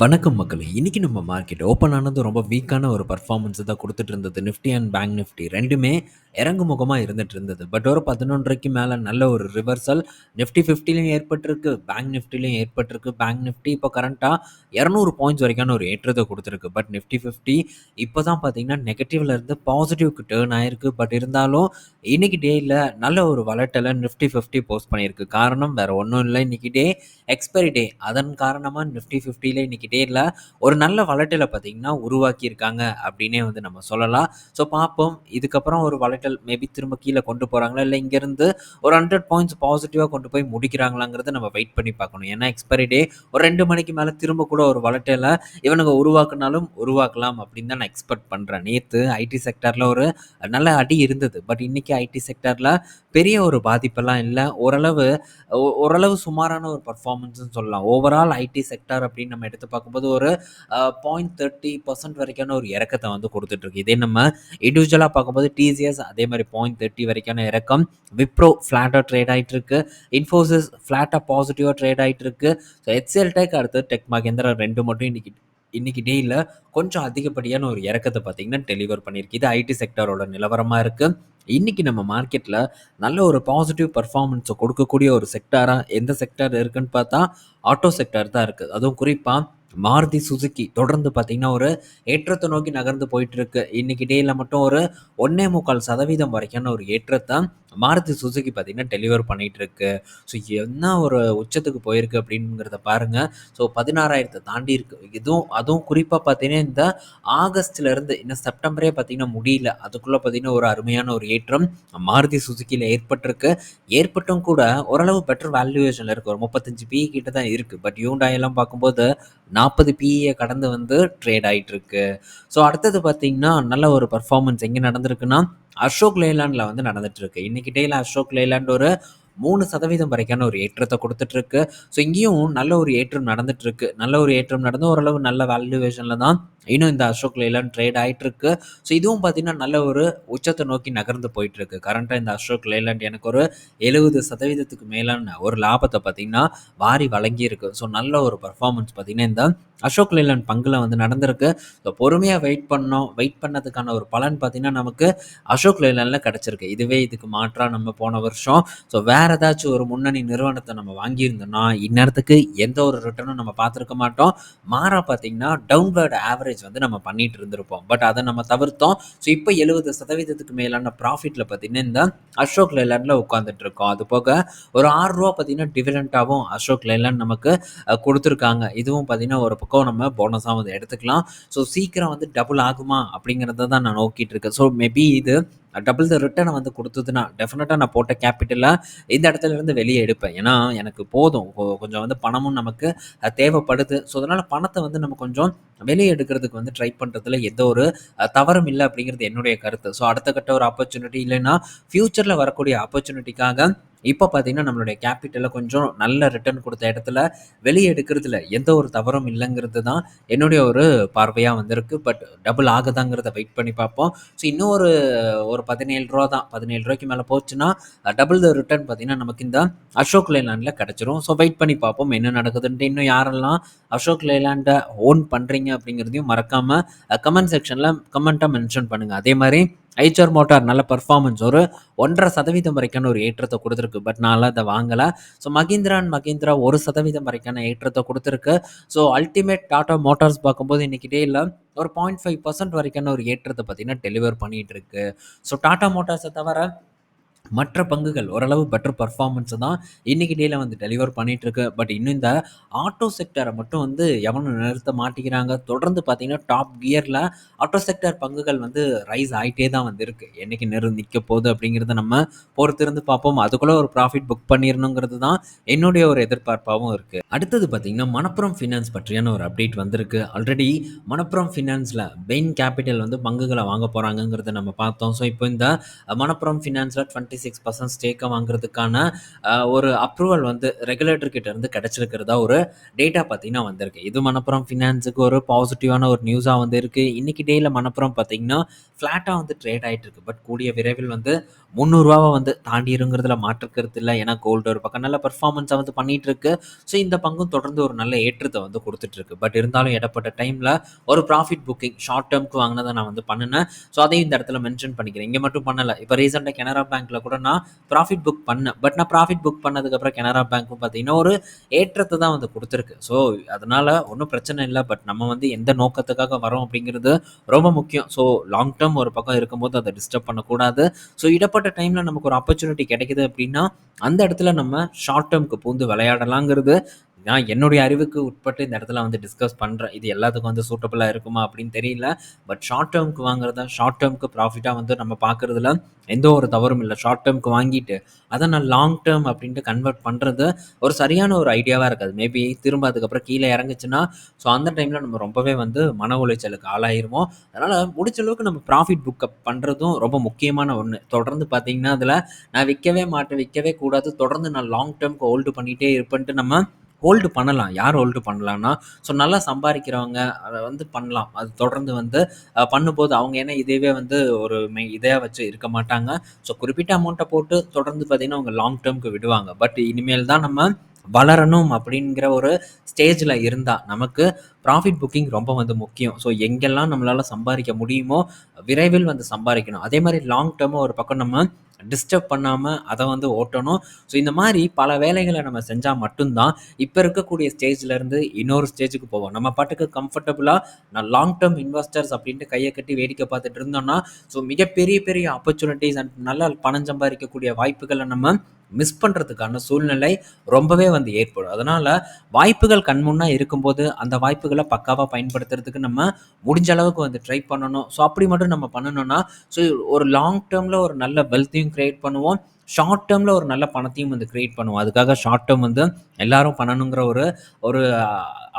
வணக்கம் மக்களே! இன்றைக்கி நம்ம மார்க்கெட் ஓப்பன் ஆனது ரொம்ப வீக்கான ஒரு பர்ஃபார்மன்ஸ் தான் கொடுத்துட்டு இருந்தது. நிஃப்டி அண்ட் பேங்க் நிஃப்டி ரெண்டுமே இறங்கு முகமாக இருந்துட்டு இருந்தது. பட் ஒரு பதினொன்றைக்கு மேலே நல்ல ஒரு ரிவர்சல் நிஃப்டி 50லயும் ஏற்பட்டிருக்கு. பேங்க் நிஃப்டிலையும் ஏற்பட்டிருக்கு. பேங்க் நிஃப்டி இப்போ கரண்ட்டாக இரநூறு பாயிண்ட்ஸ் வரைக்கான ஒரு ஏற்றத்தை கொடுத்துருக்கு பட் நிஃப்டி 50 இப்போ தான் பார்த்தீங்கன்னா, நெகட்டிவ்ல இருந்து பாசிட்டிவ்க்கு டேர்ன் ஆயிருக்கு. பட் இருந்தாலும் இன்னைக்கு டேயில் நல்ல ஒரு வளட்டலை நிஃப்டி 50 போஸ்ட் பண்ணியிருக்கு. காரணம் வேறு ஒன்றும் இல்லை இன்னைக்கு டே எக்ஸ்பைரி டே. அதன் காரணமாக நிஃப்டி 50ல பேசிக்கிட்டே இல்லை ஒரு நல்ல வளட்டலை பார்த்தீங்கன்னா, உருவாக்கியிருக்காங்க அப்படின்னே வந்து நம்ம சொல்லலாம். ஸோ பார்ப்போம். இதுக்கப்புறம் ஒரு வளட்டல் மேபி திரும்ப கீழே கொண்டு போகிறாங்களா இல்லை இங்கேருந்து ஒரு 100 பாயிண்ட்ஸ் பாசிட்டிவாக கொண்டு போய் முடிக்கிறாங்களாங்கிறத நம்ம வெயிட் பண்ணி பார்க்கணும். ஏன்னா எக்ஸ்பைரி டே ஒரு ரெண்டு மணிக்கு மேலே திரும்ப கூட ஒரு வளட்டலை இவனுங்க உருவாக்குனாலும் உருவாக்கலாம் அப்படின்னு தான் நான் எக்ஸ்பெக்ட் பண்ணுறேன் நேற்று ஐடி செக்டரில் ஒரு நல்ல அடி இருந்தது. பட் இன்றைக்கி ஐடி செக்டரில் பெரிய ஒரு பாதிப்பெல்லாம் இல்லை ஓரளவு ஓரளவு சுமாரான ஒரு பர்ஃபார்மன்ஸ்னு சொல்லலாம். ஓவரால் ஐடி செக்டார் அப்படின்னு நம்ம எடுத்து பார்க்கும்போது ஒரு பாயிண்ட் தேர்ட்டி பர்சன்ட் வரைக்கான ஒரு இறக்கத்தை வந்து கொடுத்துட்ருக்கு இதே நம்ம இண்டிவிஜுவலாக பார்க்கும்போது டிசிஎஸ் அதே மாதிரி பாயிண்ட் தேர்ட்டி வரைக்கான இறக்கம். விப்ரோ ஃப்ளாட்டாக ட்ரேட் ஆயிட்டு இருக்கு. இன்ஃபோசிஸ் ஃப்ளாட்டாக பாசிட்டிவாக ட்ரேட் ஆயிட்டு இருக்கு. ஸோ எச்சிஎல் டெக் அடுத்து டெக் மகேந்திரா ரெண்டு மட்டும் இன்னைக்கு இன்னைக்கு டேயில் கொஞ்சம் அதிகப்படியான ஒரு இறக்கத்தை பார்த்தீங்கன்னா, டெலிவர் பண்ணியிருக்கு. இது ஐடி செக்டாரோட நிலவரமாக இருக்குது இன்றைக்கி நம்ம மார்க்கெட்டில் நல்ல ஒரு பாசிட்டிவ் பர்ஃபார்மன்ஸை கொடுக்கக்கூடிய ஒரு செக்டாராக எந்த செக்டார் இருக்குன்னு பார்த்தா, ஆட்டோ செக்டார் தான் இருக்குது அதுவும் குறிப்பாக மாருதி சுசுக்கி தொடர்ந்து பார்த்தீங்கன்னா, ஒரு ஏற்றத்தை நோக்கி நகர்ந்து போயிட்டுருக்கு இன்றைக்கி டேயில் மட்டும் ஒரு 1.25% வரைக்கான ஒரு ஏற்றத்தை மாருதி சுசுக்கி பார்த்தீங்கன்னா, டெலிவர் பண்ணிகிட்ருக்கு ஸோ என்ன ஒரு உச்சத்துக்கு போயிருக்கு அப்படிங்கிறத பாருங்கள் ஸோ 16,000 தாண்டி இருக்கு. இதுவும் அதுவும் குறிப்பாக பார்த்தீங்கன்னா, இந்த ஆகஸ்ட்லேருந்து இன்னும் செப்டம்பரே பார்த்தீங்கன்னா முடியல. அதுக்குள்ளே பார்த்தீங்கன்னா, ஒரு அருமையான ஒரு ஏற்றம் மாருதி சுசுக்கியில் ஏற்பட்டிருக்கு. ஏற்பட்டும் கூட ஓரளவு பெட்டர் வேல்யூவேஷனில் இருக்குது ஒரு முப்பத்தஞ்சு பி கிட்ட தான் இருக்குது பட் யூண்டாயெல்லாம் எல்லாம் பார்க்கும்போது 40 பிஇய கடந்து வந்து ட்ரேட் ஆயிட்டு இருக்கு. ஸோ அடுத்தது பார்த்தீங்கன்னா, நல்ல ஒரு பர்ஃபார்மன்ஸ் எங்கே நடந்திருக்குன்னா, அசோக் லேலாண்டில் வந்து நடந்துட்டு இருக்கு. இன்னைக்கு டேல அசோக் லேலாண்ட் ஒரு மூணு சதவீதம் வரைக்கான ஒரு ஏற்றத்தை கொடுத்துட்ருக்கு இருக்கு. ஸோ இங்கேயும் நல்ல ஒரு ஏற்றம் நடந்துட்டு இருக்கு. நல்ல ஒரு ஏற்றம் நடந்து ஓரளவு நல்ல வேல்யூவேஷனில் தான் இன்னும் இந்த அசோக் லேலன் ட்ரேட் ஆயிட்டு இருக்கு. ஸோ இதுவும் பார்த்தீங்கன்னா, நல்ல ஒரு உச்சத்தை நோக்கி நகர்ந்து போயிட்டு இருக்கு. இந்த அசோக் லேலண்ட் எனக்கு ஒரு எழுபது சதவீதத்துக்கு மேலான ஒரு லாபத்தை பார்த்தீங்கன்னா, வாரி வழங்கியிருக்கு. ஸோ நல்ல ஒரு பர்ஃபார்மன்ஸ் பார்த்தீங்கன்னா, இந்த அசோக் லேலண்ட் பங்குல வந்து நடந்திருக்கு. ஸோ பொறுமையாக வெயிட் பண்ணோம். வெயிட் பண்ணதுக்கான ஒரு பலன் பார்த்தீங்கன்னா, நமக்கு அசோக் லேலனில் கிடச்சிருக்கு இதுவே இதுக்கு மாற்றாக நம்ம போன வருஷம் ஸோ வேறு ஏதாச்சும் ஒரு முன்னணி நிறுவனத்தை நம்ம வாங்கியிருந்தோம்னா, இந்நேரத்துக்கு எந்த ஒரு ரிட்டர்னும் நம்ம பார்த்துருக்க மாட்டோம். மாறா பார்த்தீங்கன்னா, டவுன்வேர்டு ஆவரேஜ் வந்து நம்ம பண்ணிட்டு இருந்திருப்போம். பட் அதை நம்ம தவிர்த்தோம். ஸோ இப்போ எழுபது சதவீதத்துக்கு மேலான ப்ராஃபிட்டில் பார்த்தீங்கன்னா, இந்த அசோக் லேலண்டில் உட்காந்துட்டு இருக்கோம். அது போக ஒரு ஆறு ரூபா பார்த்தீங்கன்னா, டிவிடெண்டாவும் அசோக் லேலண்ட் நமக்கு கொடுத்துருக்காங்க இதுவும் பார்த்தீங்கன்னா, ஒரு பக்கம் நம்ம போனஸாக வந்து எடுத்துக்கலாம். ஸோ சீக்கிரம் வந்து டபுள் ஆகுமா? அப்படிங்கிறத தான் நான் நோக்கிட்டு இருக்கேன். ஸோ மேபி இது டபுள் த ரிட்டனை வந்து கொடுத்ததுன்னா டெஃபினட்டாக நான் போட்ட கேப்பிட்டல இந்த இடத்துல இருந்து வெளியே எடுப்பேன். ஏன்னா, எனக்கு போதும். கொஞ்சம் வந்து பணமும் நமக்கு தேவைப்படுது. ஸோ அதனால் பணத்தை வந்து நம்ம கொஞ்சம் வெளியே எடுக்கிறதுக்கு வந்து ட்ரை பண்ணுறதுல எந்த ஒரு தவறும் இல்லை அப்படிங்கிறது என்னுடைய கருத்து. ஸோ அடுத்த கட்ட ஒரு ஆப்பர்ச்சுனிட்டி இல்லைன்னா, ஃப்யூச்சரில் வரக்கூடிய ஆப்பர்ச்சுனிட்டிக்காக இப்போ பார்த்தீங்கன்னா, நம்மளுடைய கேபிட்டலை கொஞ்சம் நல்ல ரிட்டர்ன் கொடுத்த இடத்துல வெளியே எடுக்கிறதுல எந்த ஒரு தவறும் இல்லைங்கிறது தான் என்னுடைய ஒரு பார்வையாக வந்திருக்கு. பட் டபுள் ஆகுதாங்கிறத வெயிட் பண்ணி பார்ப்போம். ஸோ இன்னும் ஒரு ஒரு பதினேழு ரூபா தான். பதினேழு ரூபாய்க்கு மேலே போச்சுன்னா, டபுள் த ரிட்டர்ன் பார்த்தீங்கன்னா, நமக்கு இந்த அசோக் லேலாண்டில் கிடச்சிரும் ஸோ வெயிட் பண்ணி பார்ப்போம் என்ன நடக்குதுன்ட்டு. இன்னும் யாரெல்லாம் அசோக் லேலாண்டை ஓன் பண்ணுறீங்க அப்படிங்கிறதையும் மறக்காமல் கமெண்ட் செக்ஷனில் கமெண்ட்டாக மென்ஷன் பண்ணுங்கள் அதே மாதிரி ஐச்சர் மோட்டார் நல்ல பர்ஃபார்மன்ஸ் ஒரு 1.5% வரைக்கான ஒரு ஏற்றத்தை கொடுத்துருக்கு. பட் நான் அதை வாங்கலை. ஸோ மஹிந்திரா அண்ட் மஹிந்திரா ஒரு சதவீதம் வரைக்கான ஏற்றத்தை கொடுத்துருக்கு. ஸோ அல்டிமேட் டாடா மோட்டார்ஸ் பார்க்கும்போது இன்னைக்கு இல்லை ஒரு 0.5% வரைக்கான ஒரு ஏற்றத்தை பார்த்தீங்கன்னா, டெலிவர் பண்ணிகிட்டு இருக்கு. ஸோ டாடா மோட்டார்ஸை தவிர மற்ற பங்குகள் ஓரளவு பெட்டர் பர்ஃபார்மன்ஸை தான் இன்னைக்கு டேல வந்து டெலிவர் பண்ணிகிட்ருக்கு பட் இன்னும் இந்த ஆட்டோ செக்டரை மட்டும் வந்து எவனும் நிறுத்த மாட்டேங்கிறாங்க. தொடர்ந்து பார்த்தீங்கன்னா, டாப் கியரில் ஆட்டோ செக்டர் பங்குகள் வந்து ரைஸ் ஆகிட்டே தான் வந்திருக்கு என்றைக்கு என்னைக்கு நிறு நிற்க போகுது அப்படிங்கிறத நம்ம பொறுத்திருந்து பார்ப்போம். அதுக்குள்ளே ஒரு ப்ராஃபிட் புக் பண்ணிடணுங்கிறது தான் என்னுடைய ஒரு எதிர்பார்ப்பாகவும் இருக்குது அடுத்தது பார்த்தீங்கன்னா, மணப்புரம் ஃபினான்ஸ் பற்றியான ஒரு அப்டேட் வந்திருக்கு. ஆல்ரெடி மணப்புரம் ஃபினான்ஸில் பெயின் கேப்பிட்டல் வந்து பங்குகளை வாங்க போகிறாங்கங்கிறத நம்ம பார்த்தோம். ஸோ இப்போ இந்த மணப்புரம் ஃபினான்ஸ்ல 20 செவன்ட்டி சிக்ஸ் பர்சன்ட் ஸ்டேக்கை வாங்குறதுக்கான ஒரு அப்ரூவல் வந்து ரெகுலேட்டர் கிட்ட இருந்து கிடைச்சிருக்கிறதா ஒரு டேட்டா பார்த்தீங்கன்னா வந்திருக்கு. இது மணப்புறம் ஃபினான்ஸுக்கு ஒரு பாசிட்டிவான ஒரு நியூஸாக வந்து இருக்குது இன்னைக்கு டேயில் மணப்புறம் பார்த்தீங்கன்னா ஃப்ளாட்டாக வந்து ட்ரேட் ஆகிட்டு இருக்கு. பட் கூடிய விரைவில் வந்து முந்நூறுரூவாவை வந்து தாண்டிருங்கிறதுல மாற்றுக்கிறது இல்லை. ஏன்னா கோல்டு ஒரு பக்கம் நல்ல பர்ஃபார்மன்ஸை வந்து பண்ணிட்டு இருக்கு. ஸோ இந்த பங்கும் தொடர்ந்து ஒரு நல்ல ஏற்றத்தை வந்து கொடுத்துட்டு இருக்கு. பட் இருந்தாலும் இடப்பட்ட டைமில் ஒரு ப்ராஃபிட் புக்கிங் ஷார்ட் டேர்முக்கு வாங்கினதை நான் வந்து பண்ணினேன். ஸோ அதையும் இந்த இடத்துல மென்ஷன் பண்ணிக்கிறேன். இங்கே மட்டும் பண்ணலை. இப்போ ரீசெண்டாக கனரா பேங்க்ல கூட நான் ப்ராஃபிட் புக் பண்ணேன். பட் நான் ப்ராஃபிட் புக் பண்ணதுக்கப்புறம் கனரா பேங்க்கும் பார்த்தீங்கன்னா ஒரு ஏற்றத்தை தான் வந்து கொடுத்துருக்கு. ஸோ அதனால ஒன்றும் பிரச்சனை இல்லை. பட் நம்ம வந்து எந்த நோக்கத்துக்காக வரோம் அப்படிங்கிறது ரொம்ப முக்கியம். ஸோ லாங் டேர்ம் ஒரு பக்கம் இருக்கும்போது அதை டிஸ்டர்ப் பண்ணக்கூடாது. ஸோ இடப்பட்ட டைமில் நமக்கு ஒரு ஆப்பர்ச்சுனிட்டி கிடைக்குது அப்படின்னா அந்த இடத்துல நம்ம ஷார்ட் டேர்முக்கு பூந்து விளையாடலாங்கிறது நான் என்னுடைய அறிவுக்கு உட்பட்டு இந்த இடத்துல வந்து டிஸ்கஸ் பண்ணுறேன் இது எல்லாத்துக்கும் வந்து சூட்டபுளாக இருக்குமா அப்படின்னு தெரியல. பட் ஷார்ட் டேர்ம்க்கு வாங்குறதா ஷார்ட் டேர்ம்க்கு ப்ராஃபிட்டாக வந்து நம்ம பார்க்குறதுல எந்த ஒரு தவறும் இல்லை. ஷார்ட் டேர்முக்கு வாங்கிட்டு அதை நான் லாங் டேர்ம் அப்படின்ட்டு கன்வெர்ட் பண்ணுறது ஒரு சரியான ஒரு ஐடியாவாக இருக்காது. மேபி திரும்ப அதுக்கப்புறம் கீழே இறங்குச்சுன்னா ஸோ அந்த டைமில் நம்ம ரொம்பவே வந்து மன உளைச்சலுக்கு ஆளாயிருவோம். அதனால் முடிச்ச அளவுக்கு நம்ம ப்ராஃபிட் புக்கப் பண்ணுறதும் ரொம்ப முக்கியமான ஒன்று தொடர்ந்து பார்த்தீங்கன்னா அதில் நான் விற்கவே மாட்டேன் விற்கவே கூடாது. தொடர்ந்து நான் லாங் டேர்முக்கு ஹோல்டு பண்ணிகிட்டே இருப்பேன்ட்டு நம்ம ஹோல்டு பண்ணலாம். யார் ஹோல்டு பண்ணலாம்னா ஸோ நல்லா சம்பாதிக்கிறவங்க அதை வந்து பண்ணலாம். அது தொடர்ந்து வந்து பண்ணும்போது அவங்க ஏன்னா இதேவே வந்து ஒரு மெ இதாக வச்சு இருக்க மாட்டாங்க. ஸோ குறிப்பிட்ட அமௌண்ட்டை போட்டு தொடர்ந்து பார்த்தீங்கன்னா அவங்க லாங் டேர்முக்கு விடுவாங்க. பட் இனிமேல் தான் நம்ம வளரணும் அப்படிங்கிற ஒரு ஸ்டேஜில் இருந்தால் நமக்கு ப்ராஃபிட் புக்கிங் ரொம்ப வந்து முக்கியம். ஸோ எங்கெல்லாம் நம்மளால் சம்பாதிக்க முடியுமோ விரைவில் வந்து சம்பாதிக்கணும். அதே மாதிரி லாங் டேர்மாக ஒரு பக்கம் நம்ம டிஸ்டர்ப் பண்ணாமல் அதை வந்து ஓட்டணும். ஸோ இந்த மாதிரி பல வேலைகளை நம்ம செஞ்சால் மட்டும்தான் இப்போ இருக்கக்கூடிய ஸ்டேஜ்லேருந்து இன்னொரு ஸ்டேஜுக்கு போவோம். நம்ம பாட்டுக்கு கம்ஃபர்டபுளாக நான் லாங் டேர்ம் இன்வெஸ்டர்ஸ் அப்படின்ட்டு கையை கட்டி வேடிக்கை பார்த்துட்டு இருந்தோம்னா ஸோ மிகப்பெரிய பெரிய ஆப்பர்ச்சுனிட்டிஸ் அண்ட் நல்லா பணம் சம்பாதிக்கக்கூடிய வாய்ப்புகளை நம்ம மிஸ் பண்ணுறதுக்கான சூழ்நிலை ரொம்பவே வந்து ஏற்படும். அதனால் வாய்ப்புகள் கண்முன்னா இருக்கும்போது அந்த வாய்ப்புகளை பக்காவாக பயன்படுத்துறதுக்கு நம்ம முடிஞ்ச அளவுக்கு வந்து ட்ரை பண்ணணும். ஸோ அப்படி மட்டும் நம்ம பண்ணணும்னா ஸோ ஒரு லாங் டேர்மில் ஒரு நல்ல வெல்த்தையும் க்ரியேட் பண்ணுவோம். ஷார்ட் டேர்மில் ஒரு நல்ல பணத்தையும் வந்து க்ரியேட் பண்ணுவோம் அதுக்காக ஷார்ட் டேர்ம் வந்து எல்லாரும் பண்ணணுங்கிற ஒரு ஒரு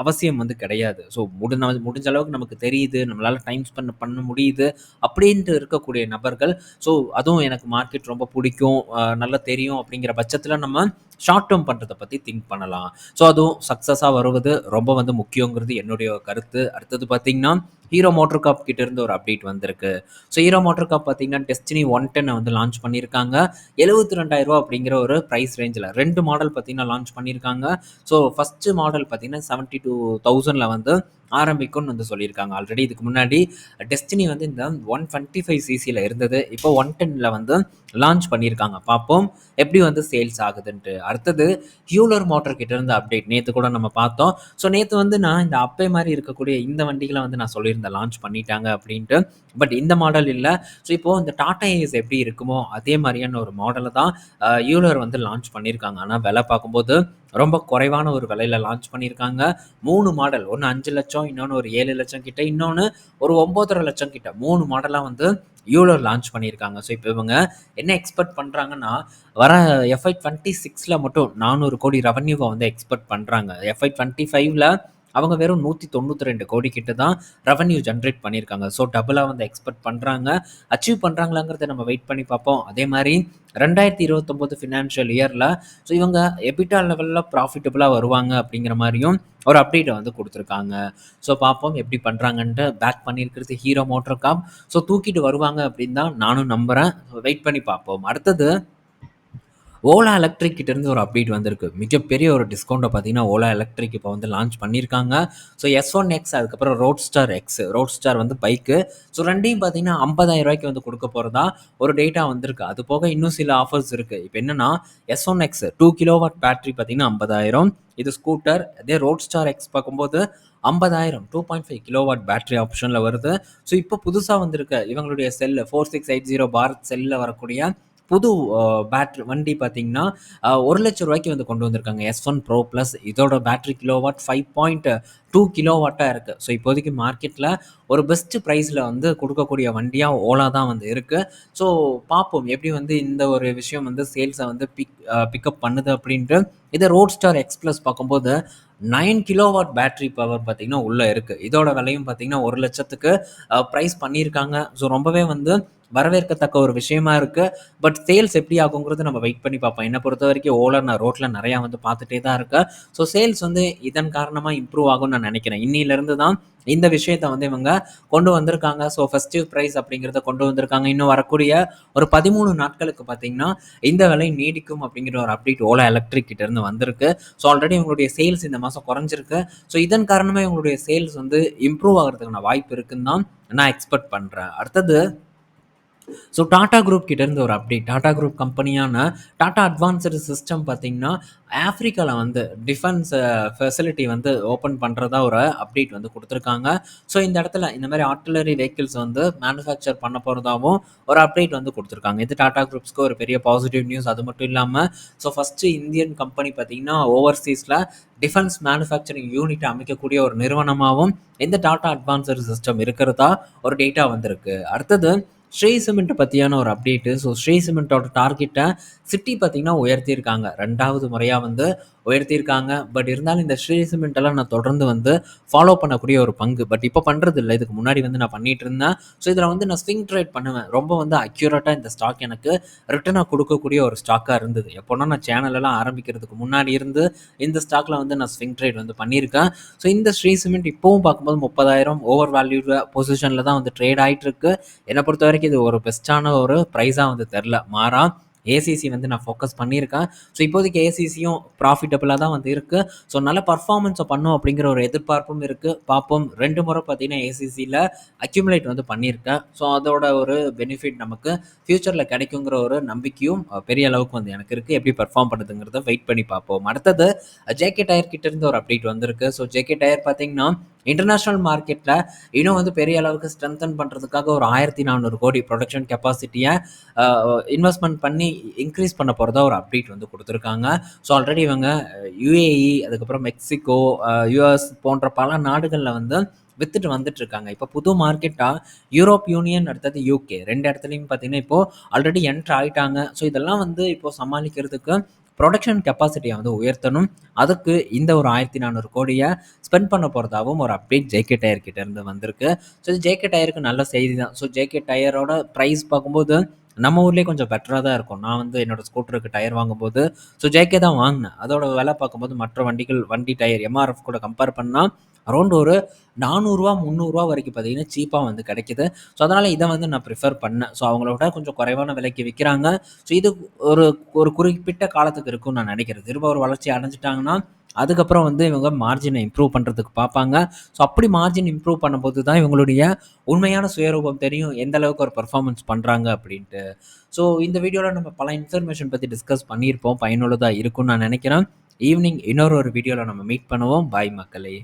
அவசியம் வந்து கிடையாது. ஸோ முடிஞ்ச முடிஞ்ச அளவுக்கு நமக்கு தெரியுது நம்மளால் டைம் ஸ்பெண்ட் பண்ண முடியுது அப்படின்ட்டு இருக்கக்கூடிய நபர்கள் ஸோ அதுவும் எனக்கு மார்க்கெட் ரொம்ப பிடிக்கும் நல்லா தெரியும் அப்படிங்கிற பட்சத்தில் நம்ம ஷார்ட் டேர்ம் பண்ணுறதை பற்றி திங்க் பண்ணலாம். ஸோ அதுவும் சக்ஸஸாக வருவது ரொம்ப வந்து முக்கியங்கிறது என்னுடைய கருத்து. அடுத்தது பார்த்தீங்கன்னா ஹீரோ மோட்டர் காப் கிட்ட இருந்து ஒரு அப்டேட் வந்திருக்கு. ஸோ ஹீரோ மோட்டர் காப் பார்த்தீங்கன்னா டெஸ்டினி ஒன் டென்னை வந்து லான்ச் பண்ணியிருக்காங்க. எழுபத்தி ரெண்டாயிரரூவா அப்படிங்கிற ஒரு ப்ரைஸ் ரேஞ்சில் ரெண்டு மாடல் பார்த்தீங்கன்னா லான்ச் பண்ணியிருக்காங்க. ஸோ ஃபஸ்ட்டு மாடல் பார்த்தீங்கன்னா செவன்ட்டி டூ தௌசண்டில் வந்து ஆரம்பிக்கும்னு வந்து சொல்லியிருக்காங்க. ஆல்ரெடி இதுக்கு முன்னாடி டெஸ்டினி வந்து இந்த ஒன் டுவெண்ட்டி ஃபைவ் சிசியில் இருந்தது. இப்போ ஒன் டென்னில் வந்து லான்ச் பண்ணியிருக்காங்க. பார்ப்போம். எப்படி வந்து சேல்ஸ் ஆகுதுன்ட்டு. அடுத்தது ஹியூலர் மோட்டர் கிட்ட இருந்த அப்டேட் நேற்று கூட நம்ம பார்த்தோம். ஸோ நேற்று வந்து நான் இந்த அப்பே மாதிரி இருக்கக்கூடிய இந்த வண்டிகளை வந்து நான் சொல்லியிருந்தேன். லான்ச் பண்ணிட்டாங்க அப்படின்ட்டு. பட் இந்த மாடல் இல்லை. ஸோ இப்போது இந்த டாடா ஏஸ் எப்படி இருக்குமோ அதே மாதிரியான ஒரு மாடலை தான் யூலர் வந்து லான்ச் பண்ணியிருக்காங்க. ஆனால் விலை பார்க்கும்போது ரொம்ப குறைவான ஒரு விலையில லான்ச் பண்ணியிருக்காங்க. மூணு மாடல் ஒன்று அஞ்சு லட்சம் இன்னொன்று ஒரு ஏழு லட்சம் கிட்ட இன்னொன்று ஒரு ஒம்பதரை லட்சம் கிட்ட மூணு மாடலாக வந்து யூலர் லான்ச் பண்ணியிருக்காங்க. ஸோ இப்போ இவங்க என்ன எக்ஸ்பெக்ட் பண்ணுறாங்கன்னா வர எஃப்ஐ டுவெண்ட்டி சிக்ஸில் மட்டும் நானூறு கோடி ரெவன்யூவை வந்து எக்ஸ்பெக்ட் பண்ணுறாங்க எஃப்ஐ டுவெண்ட்டி ஃபைவ்ல அவங்க வெறும் நூற்றி தொண்ணூற்றி ரெண்டு கோடி கிட்ட தான் ரெவன்யூ ஜென்ரேட் பண்ணியிருக்காங்க ஸோ டபுளாக வந்து எக்ஸ்பெக்ட் பண்ணுறாங்க அச்சீவ் பண்ணுறாங்களாங்கிறத நம்ம வெயிட் பண்ணி பார்ப்போம். அதே மாதிரி ரெண்டாயிரத்தி இருபத்தொம்போது ஃபினான்ஷியல் இயரில் ஸோ இவங்க எபிட்டா லெவலில் ப்ராஃபிட்டபுளாக வருவாங்க அப்படிங்கிற மாதிரியும் ஒரு அப்டேட்டை வந்து கொடுத்துருக்காங்க. ஸோ பார்ப்போம் எப்படி பண்ணுறாங்கன்ட்டு பேக் பண்ணியிருக்கிறது ஹீரோ மோட்டர் காப் ஸோ தூக்கிட்டு வருவாங்க அப்படின்னு தான் நானும் நம்புகிறேன் வெயிட் பண்ணி பார்ப்போம். அடுத்தது ஓலா எலக்ட்ரிக் இருந்து ஒரு அப்டேட் வந்திருக்கு. மிகப்பெரிய ஒரு டிஸ்கவுண்ட்டை பார்த்தீங்கன்னா ஓலா எலக்ட்ரிக் இப்போ வந்து லான்ச் பண்ணியிருக்காங்க. ஸோ எஸ் ஒன் எக்ஸ் அதுக்கப்புறம் road star X road star வந்து பைக்கு ஸோ ரெண்டையும் பார்த்தீங்கன்னா ஐம்பதாயிரம் ரூபாய்க்கு வந்து கொடுக்க போகிறதா ஒரு டேட்டா வந்திருக்கு. அது போக இன்னும் சில ஆஃபர்ஸ் இருக்குது இப்போ என்னன்னா S one X two kilowatt battery பார்த்தீங்கன்னா ஐம்பதாயிரம். இது ஸ்கூட்டர் அதே ரோட் ஸ்டார் எக்ஸ் பார்க்கும்போது ஐம்பதாயிரம். Two point five kilowatt battery ஆப்ஷனில் வருது. ஸோ இப்போ புதுசாக வந்திருக்க. இவங்களுடைய cell four six eight zero Bharat செல்லில் வரக்கூடிய புது பேட்ரி வண்டி பார்த்தீங்கன்னா ஒரு லட்ச ரூபாய்க்கு வந்து கொண்டு வந்திருக்காங்க. எஸ் ஒன் ப்ரோ ப்ளஸ் இதோட battery kilowatt five point two கிலோவாட்டாக இருக்குது ஸோ இப்போதைக்கு மார்க்கெட்டில் ஒரு பெஸ்ட் ப்ரைஸில் வந்து கொடுக்கக்கூடிய வண்டியாக ஓலா தான் வந்து இருக்குது ஸோ பார்ப்போம் எப்படி வந்து இந்த ஒரு விஷயம் வந்து சேல்ஸை வந்து பிக் பிக்கப் பண்ணுது அப்படின்ட்டு இதை ரோட் ஸ்டார் எக்ஸ்பிளஸ் பார்க்கும்போது நைன் கிலோவாட் பேட்ரி பவர் பார்த்தீங்கன்னா உள்ளே இருக்குது இதோட விலையும் பார்த்தீங்கன்னா ஒரு லட்சத்துக்கு ப்ரைஸ் பண்ணியிருக்காங்க. ஸோ ரொம்பவே வந்து வரவேற்கத்தக்க ஒரு விஷயமா இருக்கு. பட் சேல்ஸ் எப்படி ஆகுங்கிறது நம்ம வெயிட் பண்ணி பார்ப்போம். என்னை பொறுத்த வரைக்கும் ஓலர் நான் ரோட்டில் நிறையா வந்து பார்த்துட்டே தான் இருக்கேன். ஸோ சேல்ஸ் வந்து இதன் காரணமாக இம்ப்ரூவ் ஆகும்னு நான் நினைக்கிறேன் இன்னிலிருந்து தான் இந்த விஷயத்த வந்து இவங்க கொண்டு வந்திருக்காங்க. ஸோ ஃபெஸ்டிவ் ப்ரைஸ் அப்படிங்கிறத கொண்டு வந்திருக்காங்க. இன்னும் வரக்கூடிய ஒரு 13 நாட்களுக்கு பார்த்தீங்கன்னா, இந்த விலை நீடிக்கும் அப்படிங்கிற ஒரு அப்டேட் ஓலா எலக்ட்ரிக் கிட்ட இருந்து வந்திருக்கு. ஸோ ஆல்ரெடி இவங்களுடைய சேல்ஸ் இந்த மாதம் குறைஞ்சிருக்கு. ஸோ இதன் காரணமாக இவங்களுடைய சேல்ஸ் வந்து இம்ப்ரூவ் ஆகிறதுக்கான வாய்ப்பு இருக்குன்னு தான் நான் எக்ஸ்பெக்ட் பண்ணுறேன் அடுத்தது ஸோ டாடா குரூப் கிட்டேருந்து ஒரு அப்டேட். டாடா குரூப் கம்பெனியான டாடா அட்வான்ஸ்டு சிஸ்டம் பார்த்தீங்கன்னா, ஆஃப்ரிக்காவில் வந்து டிஃபென்ஸ் ஃபெசிலிட்டி uh, வந்து ஓப்பன் பண்ணுறதா ஒரு அப்டேட் வந்து கொடுத்துருக்காங்க ஸோ இந்த இடத்துல இந்த மாதிரி ஆர்டிலரி வெஹிக்கிள்ஸ் வந்து மேனுஃபேக்சர் பண்ண போகிறதாவும் ஒரு அப்டேட் வந்து கொடுத்துருக்காங்க இது டாடா குரூப்ஸ்க்கு ஒரு பெரிய பாசிட்டிவ் நியூஸ். அது மட்டும் இல்லாமல் ஸோ ஃபஸ்ட்டு இந்தியன் கம்பெனி பார்த்தீங்கன்னா, ஓவர்சீஸில் டிஃபென்ஸ் மேனுஃபேக்சரிங் யூனிட் அமைக்கக்கூடிய ஒரு நிறுவனமாகவும் இந்த டாடா அட்வான்ஸ்டு சிஸ்டம் இருக்கிறதா ஒரு டேட்டா வந்திருக்கு. அடுத்தது ஸ்ரீ சிமெண்ட் பற்றியான ஒரு அப்டேட்டு. ஸோ ஸ்ரீ சிமெண்ட்டோட டார்கெட்டை சிட்டி பார்த்தீங்கன்னா உயர்த்தியிருக்காங்க. ரெண்டாவது முறையாக வந்து உயர்த்தியிருக்காங்க. பட் இருந்தாலும் இந்த ஸ்ரீ சிமெண்ட்டெல்லாம் நான் தொடர்ந்து வந்து ஃபாலோ பண்ணக்கூடிய ஒரு பங்கு. பட் இப்போ பண்ணுறது இல்லை இதுக்கு முன்னாடி வந்து நான் பண்ணிட்டுருந்தேன். ஸோ இதில் வந்து நான் ஸ்விங் ட்ரேட் பண்ணுவேன். ரொம்ப வந்து அக்யூரேட்டாக இந்த ஸ்டாக் எனக்கு ரிட்டனாக கொடுக்கக்கூடிய ஒரு ஸ்டாக்காக இருந்தது. எப்போன்னா நான் சேனலெல்லாம் ஆரம்பிக்கிறதுக்கு முன்னாடி இருந்து இந்த ஸ்டாக்ல வந்து நான் ஸ்விங் ட்ரேட் வந்து பண்ணியிருக்கேன். ஸோ இந்த ஸ்ரீ சிமெண்ட் இப்போவும் பார்க்கும்போது 30,000 ஓவர் வேல்யூடு பொசிஷனில் தான் வந்து ட்ரேட் ஆகிட்டு இருக்குது என்னை பொறுத்த வரைக்கும் இது ஒரு பெஸ்ட்டான ஒரு ப்ரைஸாக வந்து தெரில மாறா ஏசிசி வந்து நான் ஃபோக்கஸ் பண்ணியிருக்கேன். ஸோ இப்போதைக்கு ஏசிசியும் ப்ராஃபிட்டபுளாக தான் வந்து இருக்குது ஸோ நல்ல பர்ஃபார்மன்ஸை பண்ணும் அப்படிங்கிற ஒரு எதிர்பார்ப்பும் இருக்குது பார்ப்போம். ரெண்டு முறை பார்த்தீங்கன்னா, ஏசிசியில் அக்யூமுலேட் வந்து பண்ணியிருக்கேன். ஸோ அதோட ஒரு பெனிஃபிட் நமக்கு ஃப்யூச்சரில் கிடைக்குங்கிற ஒரு நம்பிக்கையும் பெரிய அளவுக்கு வந்து எனக்கு இருக்குது எப்படி பர்ஃபார்ம் பண்ணுதுங்கிறத வெயிட் பண்ணி பார்ப்போம். அடுத்தது ஜேகே டயர் கிட்டேருந்து ஒரு அப்டேட் வந்திருக்கு. ஸோ ஜேகே டயர் பார்த்தீங்கன்னா, இன்டர்நேஷ்னல் மார்க்கெட்டில் இன்னும் வந்து பெரிய அளவுக்கு ஸ்ட்ரென்தன் பண்ணுறதுக்காக ஒரு 1400 கோடி ப்ரொடக்ஷன் கெப்பாசிட்டியை இன்வெஸ்ட்மெண்ட் பண்ணி இன்க்ரீஸ் பண்ண போகிறதா ஒரு அப்டேட் வந்து கொடுத்துருக்காங்க. ஸோ ஆல்ரெடி இவங்க யுஏஇ, அதுக்கப்புறம் மெக்சிகோ, யூஎஸ் யுஎஸ் போன்ற பல நாடுகளில் வந்து வித்துட்டு வந்துட்டுருக்காங்க. இப்போ புது மார்க்கெட்டாக யூரோப் யூனியன், அடுத்தது யுகே ரெண்டு இடத்துலையும் பார்த்தீங்கன்னா, இப்போ ஆல்ரெடி என்ட்ரு ஆகிட்டாங்க ஸோ இதெல்லாம் வந்து இப்போது சமாளிக்கிறதுக்கு ப்ரொடக்ஷன் கெப்பாசிட்டியை வந்து உயர்த்தணும். அதுக்கு இந்த ஒரு ஆயிரத்தி நானூறு கோடியை ஸ்பெண்ட் பண்ண போகிறதாகவும் ஒரு அப்டேட் ஜேகே டயர் கிட்டேருந்து வந்திருக்கு. ஸோ ஜேகே டயருக்கு நல்ல செய்தி தான். ஸோ ஜேகே டயரோட ப்ரைஸ் பார்க்கும்போது நம்ம ஊர்லேயே கொஞ்சம் பெட்டராக தான் இருக்கும். நான் வந்து என்னோடய ஸ்கூட்டருக்கு டயர் வாங்கும்போது ஸோ ஜேகே தான் வாங்கினேன் அதோட விலை பார்க்கும்போது மற்ற வண்டிகள் வண்டி டயர் எம்ஆர்எஃப் கூட கம்பேர் பண்ணால் அரௌண்ட் ஒரு நானூறுரூவா முந்நூறுரூவா வரைக்கும் பார்த்தீங்கன்னா, சீப்பாக வந்து கிடைக்குது. ஸோ அதனால் இதை வந்து நான் ப்ரிஃபர் பண்ணேன். ஸோ அவங்கள விட கொஞ்சம் குறைவான விலைக்கு விற்கிறாங்க ஸோ இது ஒரு ஒரு குறிப்பிட்ட காலத்துக்கு இருக்கும்னு நான் நினைக்கிறேன் திரும்ப ஒரு வளர்ச்சி அடைஞ்சிட்டாங்கன்னா அதுக்கப்புறம் வந்து இவங்க மார்ஜினை இம்ப்ரூவ் பண்ணுறதுக்கு பார்ப்பாங்க. ஸோ அப்படி மார்ஜின் இம்ப்ரூவ் பண்ணும்போது தான் இவங்களுடைய உண்மையான சுயரூபம் தெரியும். எந்த அளவுக்கு ஒரு பெர்ஃபார்மன்ஸ் பண்ணுறாங்க அப்படின்ட்டு. ஸோ இந்த வீடியோவில் நம்ம பல இன்ஃபர்மேஷன் பற்றி டிஸ்கஸ் பண்ணியிருப்போம். பயனுள்ளதாக இருக்கும்னு நான் நினைக்கிறேன் ஈவினிங் இன்னொரு ஒரு வீடியோவில் நம்ம மீட் பண்ணுவோம். பாய் மக்களே!